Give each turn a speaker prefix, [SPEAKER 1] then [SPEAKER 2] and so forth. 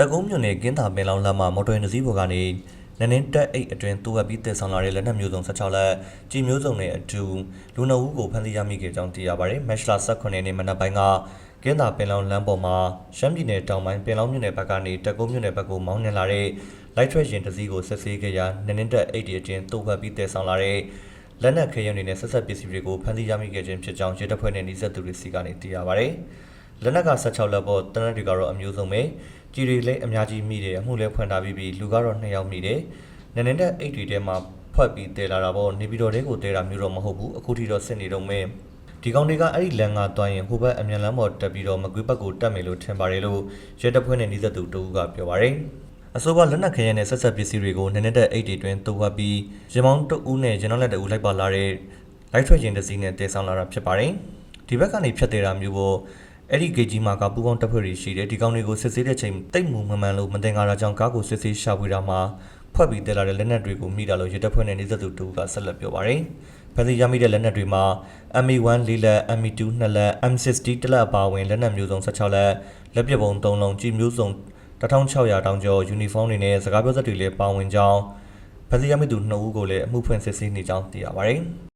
[SPEAKER 1] တက်ကုန်းမြို့နယ်ကင်းသာပင်လောင်လမ်းမှာမော်တော်ယာဉ်တစ်စီးပေါ်ကနေနန်းနင်းတက်အိတ်အတွင်းတူဝက်ပြီးတည်ဆောင်လာတဲ့လက်နက်မျိုးစုံ16လက်ကြည်မျိုးစုံနဲ့အတူလူနှုတ်ဦးကိုဖမ်းဆီးရမိခဲ့ကြောင်းသိရပါတယ်။မက်ရှလာ18ရက်နေ့မနက်ပိုင်းကကင်းသာပင်လောင်လမ်းပေါ်မှာရှမ်းပြည်နယ်တောင်ပိုင်းပင်လောင်မြို့နယ်ဘက်ကနေတက်ကုန်းမြို့နယ်ဘက်ကိုမောင်းနှင်လာတဲ့လိုက်ထွက်ရင်တစ်စီးကိုဆက်ဆေးခဲ့ရာနန်းနင်းတက်အိတ်ဒီအတွင်းတူဝက်ပြီးတည်ဆောင်လာတဲ့လက်နက်ခဲယမ်းတွေနဲ့ဆက်ဆက်ပစ္စည်းတွေကိုဖမ်းဆီးရမိခဲ့ခြင်းဖြစ်ကြောင်းရဲတပ်ဖွဲ့နဲ့နှိစက်သူတွေစီကနေသိရပါတယ်။လက်နက်က16လက်ပေါ်တနက်တွေကတော့အမျိုးစုံပဲကြီးတွေလည်းအများကြီးမိတယ်အမှုလည်းဖွင့်ထားပြီးပြီးလူကတော့2ယောက်မိတယ်နည်းနည်းတဲ့အိတ်တွေထဲမှာဖွက်ပြီးတဲလာတာပေါ့နေပြည်တော်တွေကိုတဲတာမျိုးတော့မဟုတ်ဘူးအခုထိတော့စစ်နေတော့မဲဒီကောင်တွေကအဲ့ဒီလန်ကတွားရင်ဟိုဘက်အမြန်လမ်းပေါ်တက်ပြီးတော့မကွေးဘက်ကိုတက်မယ်လို့ထင်ပါတယ်လို့ရဲတပ်ဖွဲ့နဲ့နှိစက်သူတူကပြောပါတယ်အဆိုပါလက်နက်ခဲယမ်းနဲ့ဆက်ဆက်ပစ္စည်းတွေကိုနည်းနည်းတဲ့အိတ်တွေတွင်တုပ်ဝပ်ပြီးရင်မောင်းတအူးနဲ့ကျွန်တော်လက်တအူးလိုက်ပါလာတဲ့လိုက်ထွက်ခြင်းတစ်စီးနဲ့တည်ဆောင်လာတာဖြစ်ပါတယ်ဒီဘက်ကနေဖြတ်သေးတာမျိုးပေါ့ အဲ့ဒီဂေဂျီမာကပူပေါင်းတပ်ဖွဲ့တွေရှိတယ်ဒီကောင်တွေကိုစစ်ဆေးတဲ့ချိန်တိတ်မှုမမှန်လို့မတင်ကားတာကြောင့်ကားကိုစစ်ဆေးရှာဖွေတာမှာဖွက်ပြီးတက်လာတဲ့လက်နက်တွေကိုမိတာလို့ရဲတပ်ဖွဲ့နဲ့နေသက်သူတူကဆက်လက်ပြောပါတယ်။ဖမ်းဆီးရမိတဲ့လက်နက်တွေမှာ MA1 ၄လက် MA2 2လက် M60 တစ်လက်အပါအဝင်လက်နက်မျိုးစုံ16လက်လက်ပစ်ပုံ3လုံးကြီးမျိုးစုံ1600တောင်ကျော်ယူနီဖောင်းတွေနဲ့စကားပြောစက်တွေလည်းပါဝင်ကြောင်းဖမ်းဆီးရမိသူ2ဦးကိုလည်းအမှုဖွင့်စစ်ဆေးနေကြောင်းသိရပါတယ်။